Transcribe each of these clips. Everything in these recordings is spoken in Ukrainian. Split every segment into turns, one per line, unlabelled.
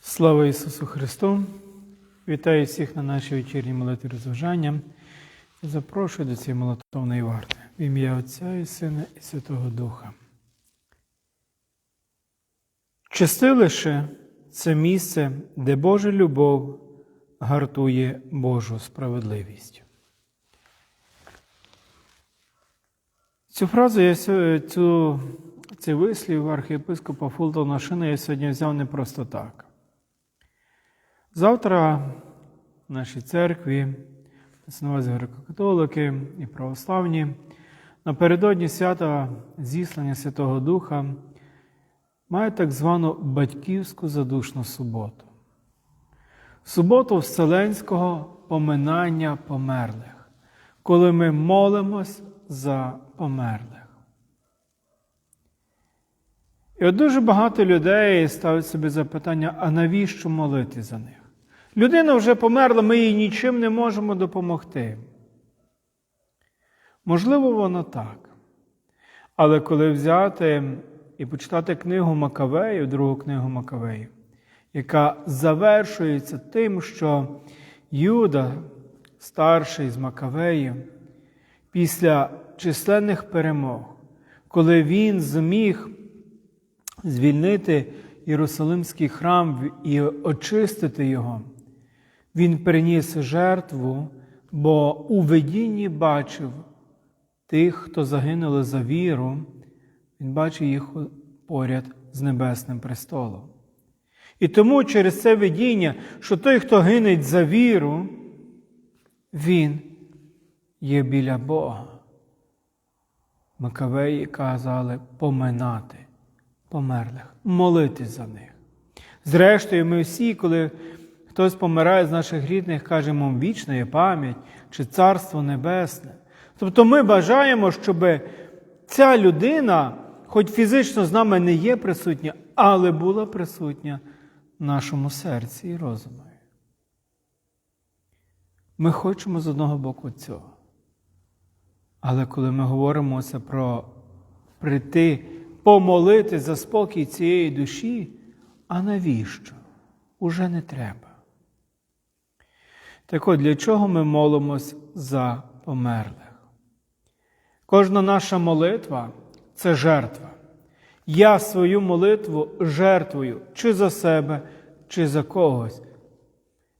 Слава Ісусу Христу! Вітаю всіх на нашій вечірній молитві розважання запрошую до цієї молитовної варти в ім'я Отця і Сина і Святого Духа. Чистилище це місце, де Божа любов гартує Божу справедливість. Цю фразу я цю, цей вислів архієпископа Фултона Шина я сьогодні взяв не просто так. Завтра в нашій церкві, на увазі греко-католики і православні, напередодні свята зіслання Святого Духа мають так звану батьківську задушну суботу. Суботу Вселенського поминання померлих, коли ми молимось за померлих. І от дуже багато людей ставить собі запитання, а навіщо молити за них? Людина вже померла, ми їй нічим не можемо допомогти. Можливо, воно так. Але коли взяти і почитати книгу Макавеїв, другу книгу Макавеїв, яка завершується тим, що Юда, старший з Макавеїв, після численних перемог, коли він зміг звільнити Єрусалимський храм і очистити його, він приніс жертву, бо у видінні бачив тих, хто загинули за віру, він бачив їх поряд з Небесним престолом. І тому через це видіння, що той, хто гинеть за віру, він є біля Бога. Макавеї казали поминати померлих, молитись за них. Зрештою, ми всі, коли хтось помирає з наших рідних, кажемо вічна пам'ять чи Царство Небесне. Тобто ми бажаємо, щоб ця людина, хоч фізично з нами не є присутня, але була присутня в нашому серці і розумі. Ми хочемо з одного боку цього. Але коли ми говоримо це про прийти, помолити за спокій цієї душі, а навіщо? Уже не треба. Так от, для чого ми молимось за померлих? Кожна наша молитва це жертва. Я свою молитву жертвую чи за себе, чи за когось.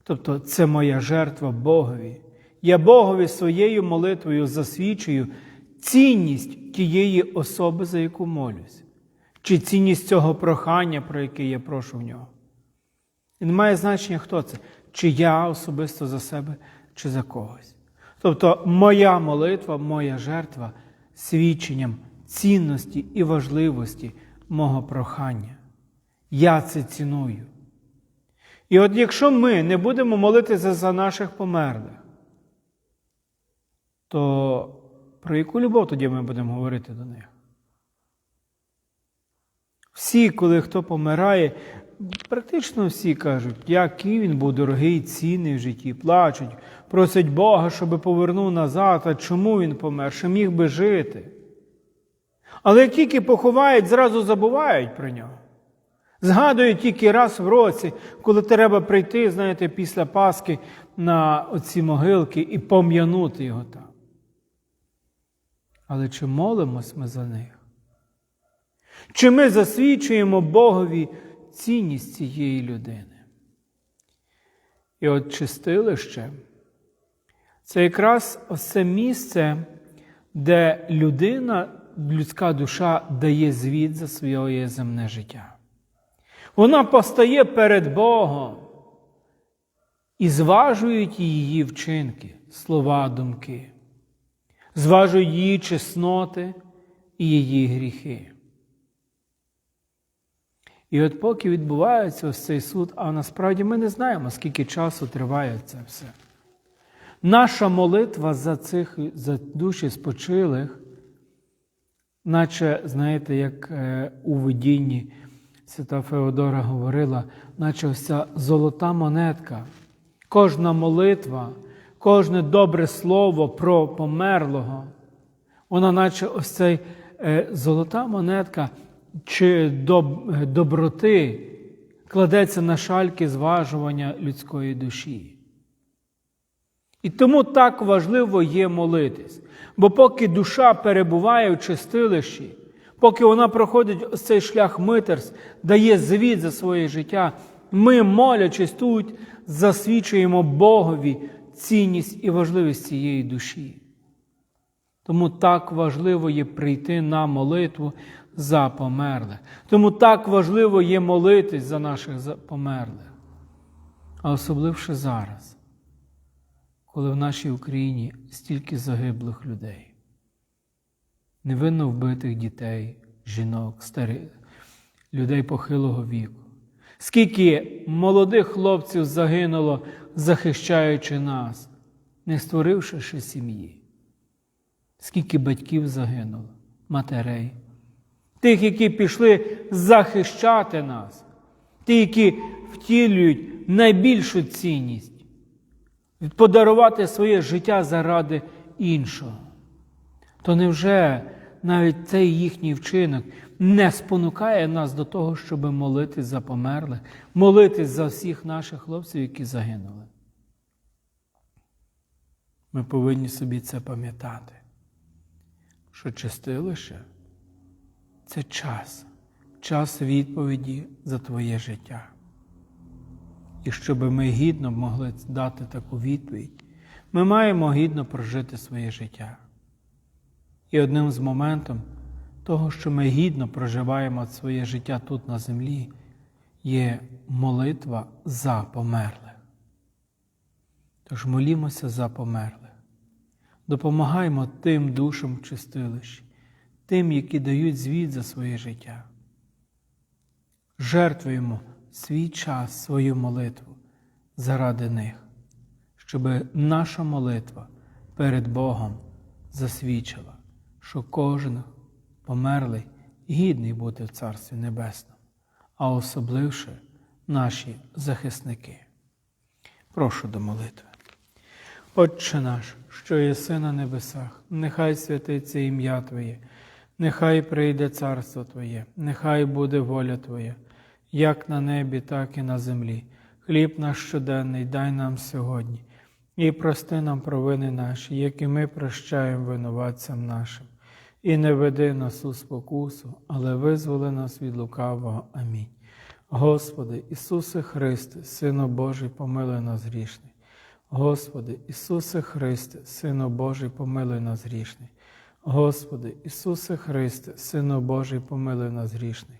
Тобто це моя жертва Богові. Я Богові своєю молитвою засвідчую цінність тієї особи, за яку молюсь, чи цінність цього прохання, про яке я прошу в нього. І не має значення, хто це, чи я особисто за себе, чи за когось. Тобто моя молитва, моя жертва свідченням цінності і важливості мого прохання. Я це ціную. І от якщо ми не будемо молитися за наших померлих, то про яку любов тоді ми будемо говорити до них? Всі, коли хто помирає, практично всі кажуть, який він був дорогий, цінний в житті, плачуть, просять Бога, щоб повернув назад, а чому він помер, що міг би жити. Але як тільки поховають, зразу забувають про нього. Згадують тільки раз в році, коли треба прийти, знаєте, після Пасхи на оці могилки і пом'янути його там. Але чи молимось ми за них? Чи ми засвідчуємо Богові цінність цієї людини? І от чистилище це якраз оце місце, де людина, людська душа дає звіт за своє земне життя. Вона постає перед Богом і зважують її вчинки, слова, думки, зважують її чесноти і її гріхи. І от поки відбувається ось цей суд, а насправді ми не знаємо, скільки часу триває це все. Наша молитва за цих за душі спочилих, наче, знаєте, як е, у видінні свята Феодора говорила, наче ось ця золота монетка. Кожна молитва, кожне добре слово про померлого, вона, наче ось цей е, золота монетка чи е, доброти кладеться на шальки зважування людської душі. І тому так важливо є молитись. Бо поки душа перебуває в чистилищі, поки вона проходить ось цей шлях митерств, дає звіт за своє життя, ми, молячись тут, засвідчуємо Богові цінність і важливість цієї душі. Тому так важливо є прийти на молитву за померлих. Тому так важливо є молитись за наших померлих. А особливо зараз, коли в нашій Україні стільки загиблих людей, невинно вбитих дітей, жінок, старих, людей похилого віку. Скільки молодих хлопців загинуло, захищаючи нас, не створивши ще сім'ї. Скільки батьків загинуло, матерей, тих, які пішли захищати нас, ті, які втілюють найбільшу цінність подарувати своє життя заради іншого. То невже навіть цей їхній вчинок не спонукає нас до того, щоб молитись за померлих, молитись за всіх наших хлопців, які загинули? Ми повинні собі це пам'ятати, що чистилище це час, час відповіді за твоє життя. І щоб ми гідно могли дати таку відповідь, ми маємо гідно прожити своє життя. І одним з моментів того, що ми гідно проживаємо своє життя тут на землі, є молитва за померлих. Тож молімося за померлих. Допомагаємо тим душам чистилищі, тим, які дають звіт за своє життя. Жертвуємо свій час, свою молитву заради них, щоб наша молитва перед Богом засвідчила, що кожен померлий гідний бути в Царстві Небесному, а особливше наші захисники. Прошу до молитви. Отче наш, що єси на небесах, нехай святиться ім'я Твоє, нехай прийде царство Твоє, нехай буде воля Твоя, як на небі, так і на землі. Хліб наш щоденний дай нам сьогодні, і прости нам провини наші, як і ми прощаємо винуватцям нашим. І не веди нас у спокусу, але визволи нас від лукавого. Амінь. Господи, Ісусе Христе, Сину Божий, помилуй нас грішний. Господи, Ісусе Христе, Сину Божий, помилуй нас грішний. Господи, Ісусе Христе, Сину Божий, помилуй нас грішний.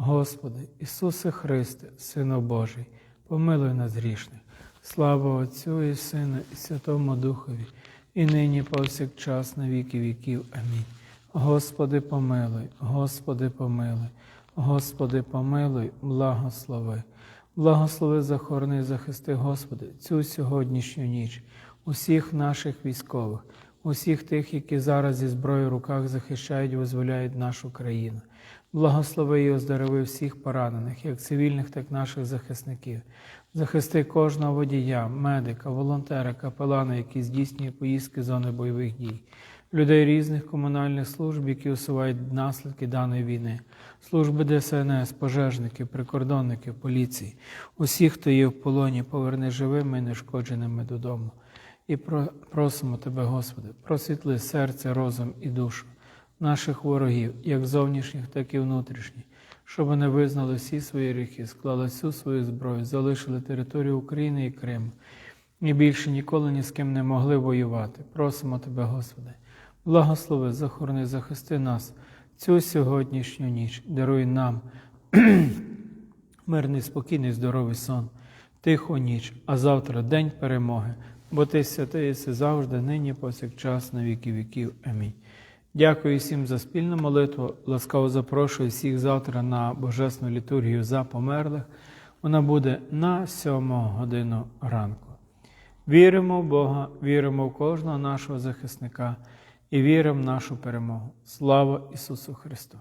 Господи, Ісусе Христе, Сину Божий, помилуй нас грішних. Слава Отцю і Сину, і Святому Духові, і нині повсякчас на віки віків. Амінь. Господи, помилуй, Господи, помилуй, Господи, помилуй, благослови. Благослови захорони, захисти, Господи, цю сьогоднішню ніч, усіх наших військових, усіх тих, які зараз зі зброєю в руках захищають і визволяють нашу країну. Благослови і оздорови всіх поранених, як цивільних, так і наших захисників. Захисти кожного водія, медика, волонтера, капелана, які здійснює поїздки зони бойових дій, людей різних комунальних служб, які усувають наслідки даної війни, служби ДСНС, пожежників, прикордонників, поліції, усіх, хто є в полоні, поверни живими і нешкодженими додому. І просимо Тебе, Господи, просвітли серце, розум і душу наших ворогів, як зовнішніх, так і внутрішніх, щоб вони визнали всі свої гріхи, склали всю свою зброю, залишили територію України і Криму. І більше ніколи ні з ким не могли воювати. Просимо Тебе, Господи, благослови, захорони, захисти нас цю сьогоднішню ніч, даруй нам мирний, спокійний, здоровий сон, тиху ніч, а завтра день перемоги, бо ти святий єси завжди, нині, повсякчас, на віки віків. Амінь. Дякую всім за спільну молитву. Ласкаво запрошую всіх завтра на Божесну літургію за померлих. Вона буде на сьому годину ранку. Віримо в Бога, віримо в кожного нашого захисника і віримо в нашу перемогу. Слава Ісусу Христу!